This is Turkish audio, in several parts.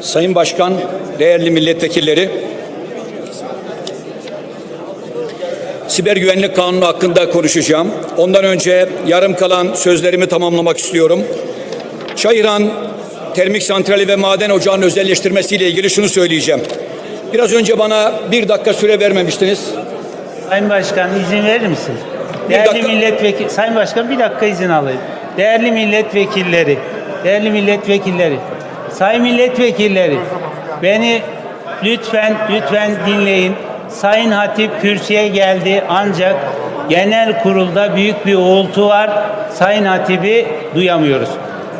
Sayın Başkan, değerli milletvekilleri, Siber Güvenlik Kanunu hakkında konuşacağım. Ondan önce yarım kalan sözlerimi tamamlamak istiyorum. Çayıran Termik Santrali ve Maden Ocağı'nın özelleştirmesiyle ilgili şunu söyleyeceğim. Biraz önce bana bir dakika süre vermemiştiniz. Sayın Başkan izin verir misiniz? Bir Değerli dakika. milletvekili, Sayın Başkan bir dakika izin alayım. Değerli milletvekilleri, değerli milletvekilleri, sayın milletvekilleri, beni lütfen lütfen dinleyin. Sayın Hatip kürsüye geldi ancak genel kurulda büyük bir uğultu var. Sayın Hatip'i duyamıyoruz.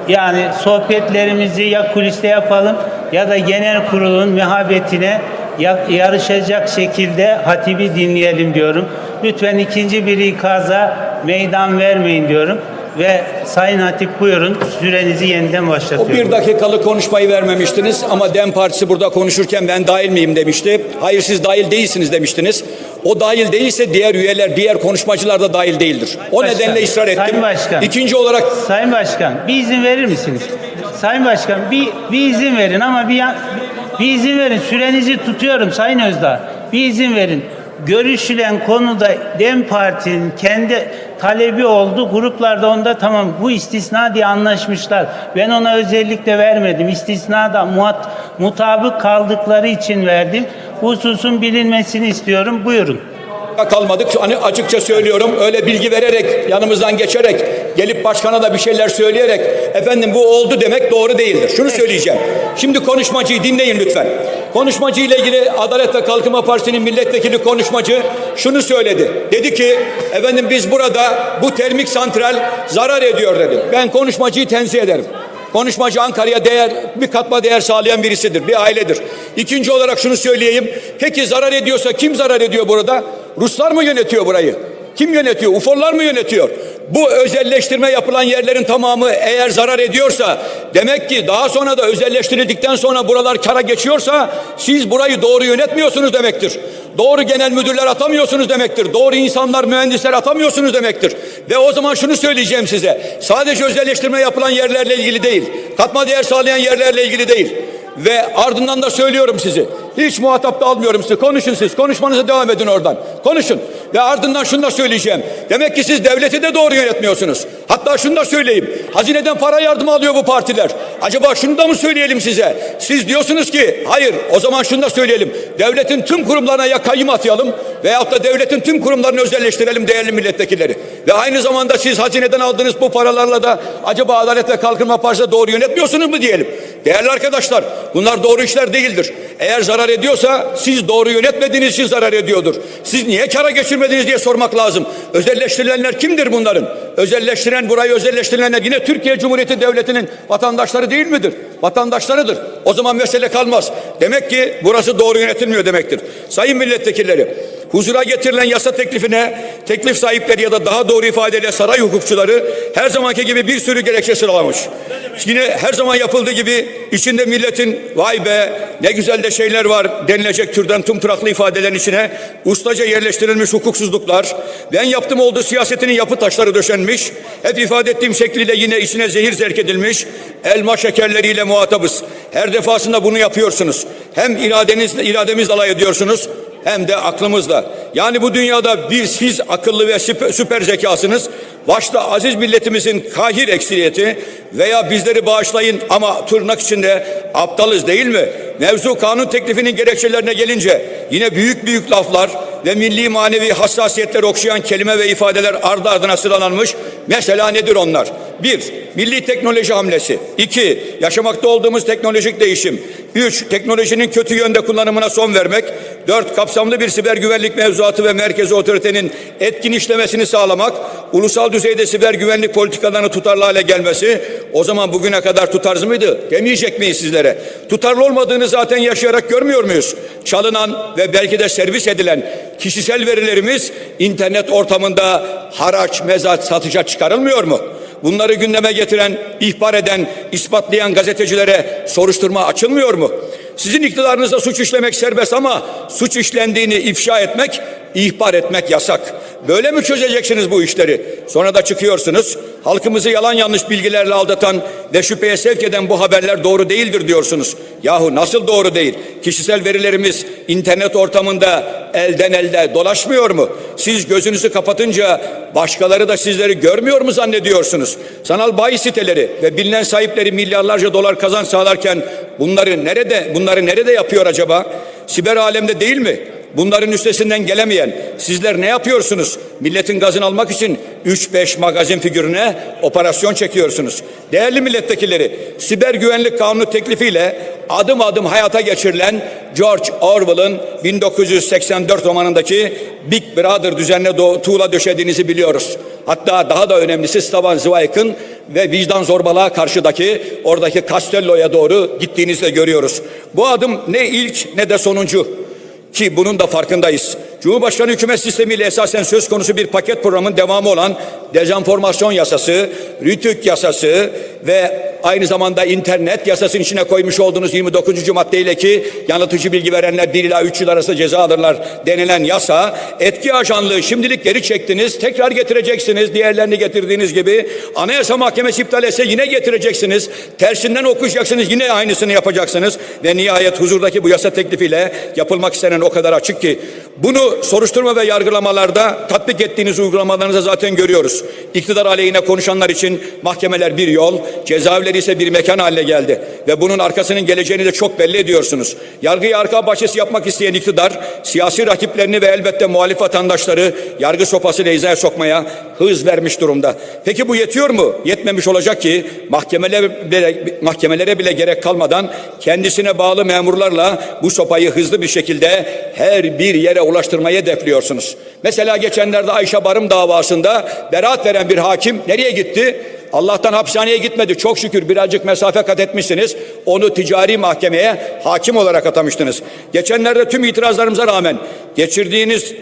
Yani sohbetlerimizi ya kuliste yapalım ya da genel kurulun mehabetine ya- yarışacak şekilde hatibi dinleyelim diyorum. Lütfen ikinci bir ikaza meydan vermeyin diyorum. Ve Sayın Hatip buyurun sürenizi yeniden O başlatıyorum. bir dakikalık konuşmayı vermemiştiniz ama DEM Partisi burada konuşurken ben dahil miyim demişti. Hayır siz dahil değilsiniz demiştiniz. O dahil değilse diğer üyeler, diğer konuşmacılar da dahil değildir. O Başkan, nedenle ısrar ettim. Sayın Başkan. İkinci olarak Sayın Başkan bir izin verir misiniz? Sayın Başkan bir, bir izin verin ama bir, bir izin verin. Sürenizi tutuyorum Sayın Özdağ. Bir izin verin. Görüşülen konuda DEM Parti'nin kendi talebi oldu. Gruplarda onda tamam bu istisna diye anlaşmışlar. Ben ona özellikle vermedim. İstisna da muhat, mutabık kaldıkları için verdim. Bu hususun bilinmesini istiyorum. Buyurun. kalmadık. Hani açıkça söylüyorum öyle bilgi vererek yanımızdan geçerek gelip başkana da bir şeyler söyleyerek efendim bu oldu demek doğru değildir. Şunu söyleyeceğim. Şimdi konuşmacıyı dinleyin lütfen. Konuşmacı ile ilgili Adalet ve Kalkınma Partisi'nin milletvekili konuşmacı şunu söyledi. Dedi ki efendim biz burada bu termik santral zarar ediyor dedi. Ben konuşmacıyı tenzih ederim. Konuşmacı Ankara'ya değer, bir katma değer sağlayan birisidir, bir ailedir. İkinci olarak şunu söyleyeyim. Peki zarar ediyorsa kim zarar ediyor burada? Ruslar mı yönetiyor burayı? Kim yönetiyor? UFO'lar mı yönetiyor? Bu özelleştirme yapılan yerlerin tamamı eğer zarar ediyorsa demek ki daha sonra da özelleştirildikten sonra buralar kara geçiyorsa siz burayı doğru yönetmiyorsunuz demektir. Doğru genel müdürler atamıyorsunuz demektir. Doğru insanlar, mühendisler atamıyorsunuz demektir. Ve o zaman şunu söyleyeceğim size. Sadece özelleştirme yapılan yerlerle ilgili değil. Katma değer sağlayan yerlerle ilgili değil. Ve ardından da söylüyorum sizi. Hiç muhatap da almıyorum sizi. Konuşun siz. Konuşmanıza devam edin oradan. Konuşun. Ve ardından şunu da söyleyeceğim. Demek ki siz devleti de doğru yönetmiyorsunuz. Hatta şunu da söyleyeyim. Hazineden para yardımı alıyor bu partiler. Acaba şunu da mı söyleyelim size? Siz diyorsunuz ki hayır o zaman şunu da söyleyelim. Devletin tüm kurumlarına ya kayyum atayalım veyahut da devletin tüm kurumlarını özelleştirelim değerli milletvekilleri. Ve aynı zamanda siz hazineden aldığınız bu paralarla da acaba Adalet ve Kalkınma Partisi'ne doğru yönetmiyorsunuz mu diyelim. Değerli arkadaşlar bunlar doğru işler değildir. Eğer zarar ediyorsa siz doğru yönetmediğiniz için zarar ediyordur. Siz niye kara geçirmediniz diye sormak lazım. Özelleştirilenler kimdir bunların? Özelleştiren burayı özelleştirilenler yine Türkiye Cumhuriyeti Devleti'nin vatandaşları değil midir? Vatandaşlarıdır. O zaman mesele kalmaz. Demek ki burası doğru yönetilmiyor demektir. Sayın milletvekilleri huzura getirilen yasa teklifine teklif sahipleri ya da daha doğru ifadeyle saray hukukçuları her zamanki gibi bir sürü gerekçe sıralamış. Yine her zaman yapıldığı gibi içinde milletin vay be ne güzel de şeyler var denilecek türden tumturaklı ifadelerin içine ustaca yerleştirilmiş hukuksuzluklar, ben yaptım olduğu siyasetinin yapı taşları döşenmiş, hep ifade ettiğim şekliyle yine içine zehir zerk edilmiş, elma şekerleriyle muhatabız. Her defasında bunu yapıyorsunuz. Hem iradenizle, irademizle alay ediyorsunuz, hem de aklımızla. Yani bu dünyada bir siz akıllı ve süper, süper zekasınız. Başta aziz milletimizin kahir eksiliyeti veya bizleri bağışlayın ama tırnak içinde aptalız değil mi? Mevzu kanun teklifinin gerekçelerine gelince yine büyük büyük laflar ve milli manevi hassasiyetler okşayan kelime ve ifadeler ardı ardına sıralanmış. Mesela nedir onlar? Bir, milli teknoloji hamlesi. İki, yaşamakta olduğumuz teknolojik değişim. Üç, teknolojinin kötü yönde kullanımına son vermek. Dört, kapsamlı bir siber güvenlik mevzuatı ve merkezi otoritenin etkin işlemesini sağlamak. Ulusal düzeyde siber güvenlik politikalarını tutarlı hale gelmesi. O zaman bugüne kadar tutarsız mıydı? Demeyecek miyiz sizlere? Tutarlı olmadığını zaten yaşayarak görmüyor muyuz? Çalınan ve belki de servis edilen kişisel verilerimiz internet ortamında haraç, mezat, satışa çıkarılmıyor mu? Bunları gündeme getiren, ihbar eden, ispatlayan gazetecilere soruşturma açılmıyor mu? Sizin iktidarınızda suç işlemek serbest ama suç işlendiğini ifşa etmek ihbar etmek yasak. Böyle mi çözeceksiniz bu işleri? Sonra da çıkıyorsunuz. Halkımızı yalan yanlış bilgilerle aldatan ve şüpheye sevk eden bu haberler doğru değildir diyorsunuz. Yahu nasıl doğru değil? Kişisel verilerimiz internet ortamında elden elde dolaşmıyor mu? Siz gözünüzü kapatınca başkaları da sizleri görmüyor mu zannediyorsunuz? Sanal bayi siteleri ve bilinen sahipleri milyarlarca dolar kazanç sağlarken bunları nerede bunları nerede yapıyor acaba? Siber alemde değil mi? Bunların üstesinden gelemeyen sizler ne yapıyorsunuz? Milletin gazını almak için 3-5 magazin figürüne operasyon çekiyorsunuz. Değerli milletvekilleri, siber güvenlik kanunu teklifiyle adım adım hayata geçirilen George Orwell'ın 1984 romanındaki Big Brother düzenine tuğla döşediğinizi biliyoruz. Hatta daha da önemlisi Stavan Zweig'ın ve vicdan zorbalığa karşıdaki oradaki Castello'ya doğru gittiğinizi de görüyoruz. Bu adım ne ilk ne de sonuncu ki bunun da farkındayız. Cumhurbaşkanı hükümet sistemiyle esasen söz konusu bir paket programın devamı olan dezenformasyon yasası, rütük yasası ve aynı zamanda internet yasasının içine koymuş olduğunuz 29. maddeyle ki yanıltıcı bilgi verenler 1 ila 3 yıl arası ceza alırlar denilen yasa etki ajanlığı şimdilik geri çektiniz tekrar getireceksiniz diğerlerini getirdiğiniz gibi anayasa mahkemesi iptal etse yine getireceksiniz tersinden okuyacaksınız yine aynısını yapacaksınız ve nihayet huzurdaki bu yasa teklifiyle yapılmak istenen o kadar açık ki bunu soruşturma ve yargılamalarda tatbik ettiğiniz uygulamalarınızda zaten görüyoruz. İktidar aleyhine konuşanlar için mahkemeler bir yol, cezaevleri ise bir mekan haline geldi. Ve bunun arkasının geleceğini de çok belli ediyorsunuz. Yargıyı arka bahçesi yapmak isteyen iktidar, siyasi rakiplerini ve elbette muhalif vatandaşları yargı sopasıyla hizaya sokmaya hız vermiş durumda. Peki bu yetiyor mu? Yetmemiş olacak ki mahkemelere bile, mahkemelere bile gerek kalmadan kendisine bağlı memurlarla bu sopayı hızlı bir şekilde her bir yere ulaştırmayı hedefliyorsunuz. Mesela geçenlerde Ayşe Barım davasında beraat veren bir hakim nereye gitti? Allah'tan hapishaneye gitmedi. Çok şükür birazcık mesafe kat etmişsiniz. Onu ticari mahkemeye hakim olarak atamıştınız. Geçenlerde tüm itirazlarımıza rağmen geçirdiğiniz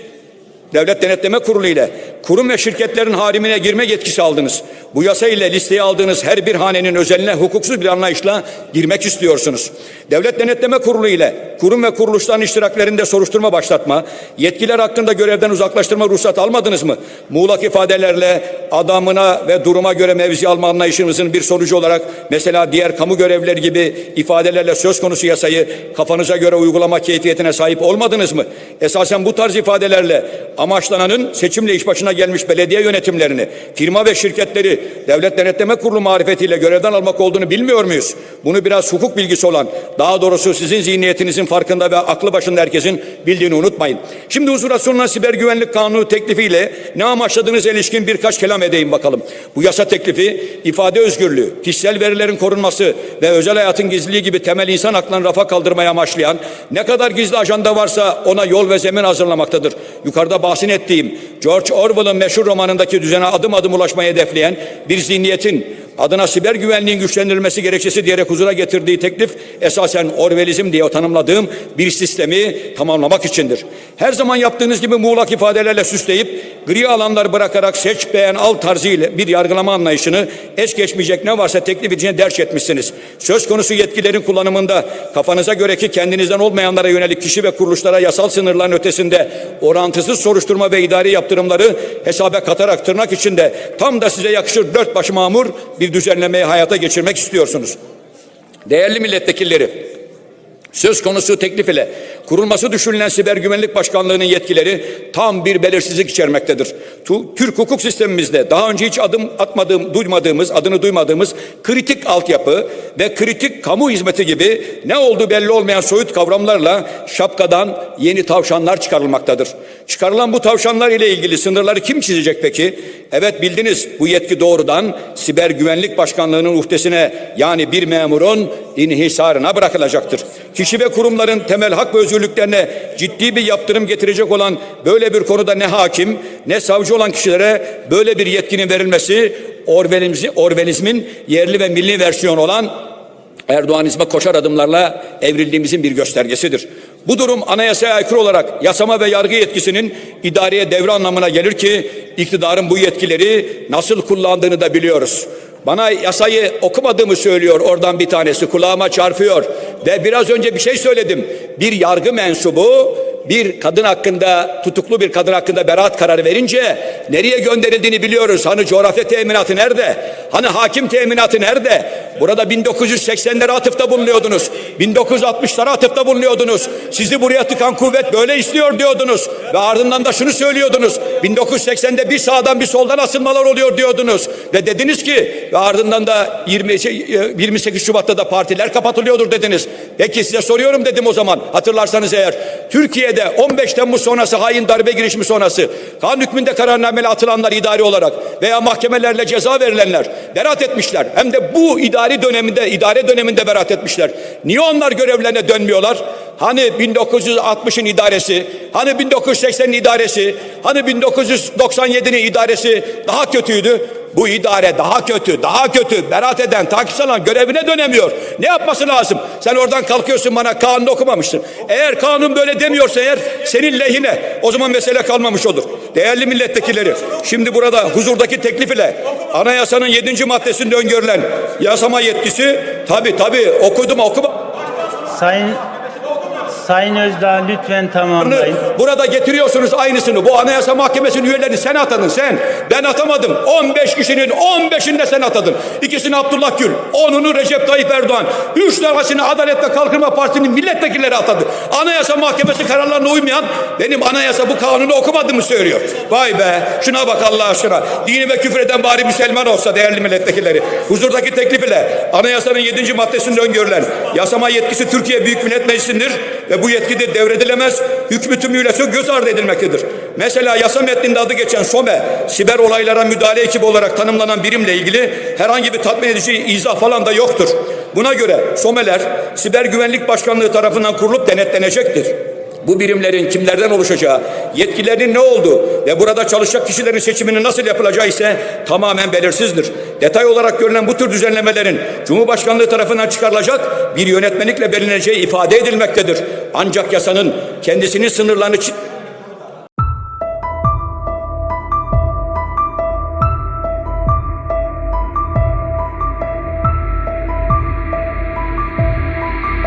Devlet Denetleme Kurulu ile kurum ve şirketlerin harimine girme yetkisi aldınız. Bu yasa ile listeye aldığınız her bir hanenin özeline hukuksuz bir anlayışla girmek istiyorsunuz. Devlet Denetleme Kurulu ile kurum ve kuruluşların iştiraklerinde soruşturma başlatma, yetkiler hakkında görevden uzaklaştırma ruhsatı almadınız mı? Muğlak ifadelerle adamına ve duruma göre mevzi alma anlayışınızın bir sonucu olarak mesela diğer kamu görevlileri gibi ifadelerle söz konusu yasayı kafanıza göre uygulama keyfiyetine sahip olmadınız mı? Esasen bu tarz ifadelerle amaçlananın seçimle iş başına gelmiş belediye yönetimlerini, firma ve şirketleri Devlet Denetleme Kurulu marifetiyle görevden almak olduğunu bilmiyor muyuz? Bunu biraz hukuk bilgisi olan, daha doğrusu sizin zihniyetinizin farkında ve aklı başında herkesin bildiğini unutmayın. Şimdi huzura sunulan siber güvenlik kanunu teklifiyle ne amaçladığınız ilişkin birkaç kelam edeyim bakalım. Bu yasa teklifi ifade özgürlüğü, kişisel verilerin korunması ve özel hayatın gizliliği gibi temel insan haklarını rafa kaldırmaya amaçlayan ne kadar gizli ajanda varsa ona yol ve zemin hazırlamaktadır. Yukarıda bahsini ettiğim George Orwell'ın meşhur romanındaki düzene adım adım ulaşmayı hedefleyen bir zihniyetin adına siber güvenliğin güçlendirilmesi gerekçesi diyerek huzura getirdiği teklif esasen Orwellizm diye tanımladığım bir sistemi tamamlamak içindir. Her zaman yaptığınız gibi muğlak ifadelerle süsleyip gri alanlar bırakarak seç beğen al tarzıyla bir yargılama anlayışını es geçmeyecek ne varsa teklif içine derç etmişsiniz. Söz konusu yetkilerin kullanımında kafanıza göre ki kendinizden olmayanlara yönelik kişi ve kuruluşlara yasal sınırların ötesinde orantısız soruşturma ve idari yaptırımları hesaba katarak tırnak içinde tam da size yakışır dört başı mamur bir düzenlemeyi hayata geçirmek istiyorsunuz. Değerli milletvekilleri, söz konusu teklif ile kurulması düşünülen siber güvenlik başkanlığının yetkileri tam bir belirsizlik içermektedir. Türk hukuk sistemimizde daha önce hiç adım atmadığım, duymadığımız, adını duymadığımız kritik altyapı ve kritik kamu hizmeti gibi ne olduğu belli olmayan soyut kavramlarla şapkadan yeni tavşanlar çıkarılmaktadır. Çıkarılan bu tavşanlar ile ilgili sınırları kim çizecek peki? Evet bildiniz bu yetki doğrudan siber güvenlik başkanlığının uhdesine yani bir memurun inhisarına bırakılacaktır. Kişi ve kurumların temel hak ve özgürlüklerine ciddi bir yaptırım getirecek olan böyle bir konuda ne hakim ne savcı olan kişilere böyle bir yetkinin verilmesi Orwellizmi- Orwellizmin yerli ve milli versiyonu olan Erdoğanizme koşar adımlarla evrildiğimizin bir göstergesidir. Bu durum anayasaya aykırı olarak yasama ve yargı yetkisinin idareye devre anlamına gelir ki iktidarın bu yetkileri nasıl kullandığını da biliyoruz. Bana yasayı okumadığımı söylüyor oradan bir tanesi kulağıma çarpıyor ve biraz önce bir şey söyledim. Bir yargı mensubu bir kadın hakkında tutuklu bir kadın hakkında beraat kararı verince nereye gönderildiğini biliyoruz. Hani coğrafya teminatı nerede? Hani hakim teminatı nerede? Burada 1980'lere atıfta bulunuyordunuz. 1960'lara atıfta bulunuyordunuz. Sizi buraya tıkan kuvvet böyle istiyor diyordunuz. Ve ardından da şunu söylüyordunuz. 1980'de bir sağdan bir soldan asılmalar oluyor diyordunuz. Ve dediniz ki ve ardından da 20, şey, e, 28 Şubat'ta da partiler kapatılıyordur dediniz. Peki size soruyorum dedim o zaman hatırlarsanız eğer. Türkiye'de 15 Temmuz sonrası hain darbe girişimi sonrası kanun hükmünde kararnameyle atılanlar idari olarak veya mahkemelerle ceza verilenler beraat etmişler. Hem de bu idari döneminde, idare döneminde beraat etmişler. Niye onlar görevlerine dönmüyorlar? Hani 1960'ın idaresi, hani 1980'in idaresi, hani 1997'nin idaresi daha kötüydü. Bu idare daha kötü, daha kötü. Beraat eden, takip alan görevine dönemiyor. Ne yapması lazım? Sen oradan kalkıyorsun bana kanunu okumamışsın. Eğer kanun böyle demiyorsa eğer senin lehine o zaman mesele kalmamış olur. Değerli milletvekilleri, şimdi burada huzurdaki teklif ile anayasanın 7. maddesinde öngörülen yasama yetkisi tabi tabi okudum okuma. Sayın Sayın Özdağ lütfen tamamlayın. Burada getiriyorsunuz aynısını. Bu Anayasa Mahkemesi'nin üyelerini sen atadın sen. Ben atamadım. 15 kişinin 15'ini de sen atadın. İkisini Abdullah Gül, onunu Recep Tayyip Erdoğan. Üç tanesini Adalet ve Kalkınma Partisi'nin milletvekilleri atadı. Anayasa Mahkemesi kararlarına uymayan benim anayasa bu kanunu okumadığımı söylüyor. Vay be şuna bak Allah aşkına. Dinime küfür eden bari Müslüman olsa değerli milletvekilleri. Huzurdaki teklif ile anayasanın 7. maddesinde öngörülen yasama yetkisi Türkiye Büyük Millet Meclisi'ndir ve bu yetki de devredilemez, hükmü tümüyle göz ardı edilmektedir. Mesela yasa metninde adı geçen SOME, siber olaylara müdahale ekibi olarak tanımlanan birimle ilgili herhangi bir tatmin edici izah falan da yoktur. Buna göre SOME'ler Siber Güvenlik Başkanlığı tarafından kurulup denetlenecektir. Bu birimlerin kimlerden oluşacağı, yetkilerinin ne olduğu ve burada çalışacak kişilerin seçiminin nasıl yapılacağı ise tamamen belirsizdir. Detay olarak görülen bu tür düzenlemelerin Cumhurbaşkanlığı tarafından çıkarılacak bir yönetmelikle belirleneceği ifade edilmektedir. Ancak yasanın kendisinin sınırlarını